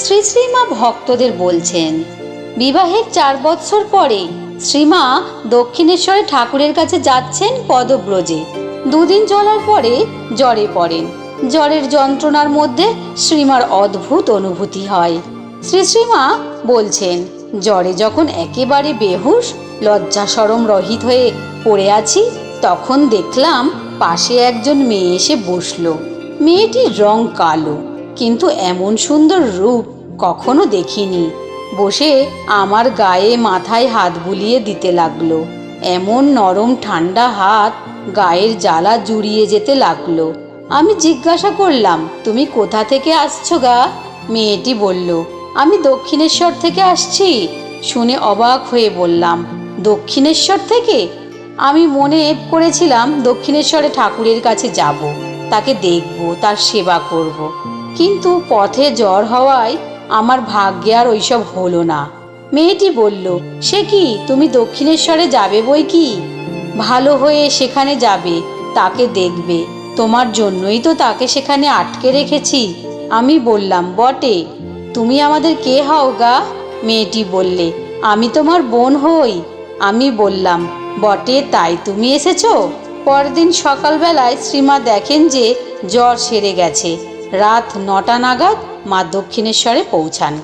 শ্রী শ্রীমা ভক্তদের বলছেন, বিবাহের চার বৎসর পরে শ্রীমা দক্ষিণেশ্বরে ঠাকুরের কাছে যাচ্ছেন পদব্রজে। দুদিন চলার পরে জ্বরে পড়েন। জ্বরের যন্ত্রণার মধ্যে শ্রীমার অদ্ভুত অনুভূতি হয়। শ্রী শ্রীমা বলছেন, জ্বরে যখন একেবারে বেহুশ, লজ্জা সরম রহিত হয়ে পড়ে আছি, তখন দেখলাম পাশে একজন মেয়ে এসে বসল। মেয়েটির রং কালো। কিন্তু এমন সুন্দর রূপ কখনো দেখিনি। বসে আমার গায়ে মাথায় হাত বুলিয়ে দিতে লাগল। এমন নরম ঠান্ডা হাত গায়ের জ্বালা জুড়িয়ে যেতে লাগল। আমি জিজ্ঞাসা করলাম, তুমি কোথা থেকে আসছো গা? মেয়েটি বলল, আমি দক্ষিণেশ্বর থেকে আসছি। শুনে অবাক হয়ে বললাম, দক্ষিণেশ্বর থেকে? আমি মনে করেছিলাম, দক্ষিণেশ্বরে ঠাকুরের কাছে যাব, তাকে দেখব, তার সেবা করব। কিন্তু পথে জ্বর হওয়ায় আমার ভাগ্যে আর ওইসব হলো না। মেয়েটি বলল, সে কি? তুমি দক্ষিণেশ্বরে যাবে বই কি? ভালো হয়ে সেখানে যাবে, তাকে দেখবে। তোমার জন্যই তো তাকে সেখানে আটকে রেখেছি। আমি বললাম, বটে, তুমি আমাদের কে হও গা? মেয়েটি বললে, আমি তোমার বোন হই। আমি বললাম, বটে, তাই তুমি এসেছ? পরদিন সকালবেলায় শ্রীমা দেখেন যে জ্বর সেরে গেছে। রাত নটা নাগাদ মা দক্ষিণেশ্বরে পৌঁছান।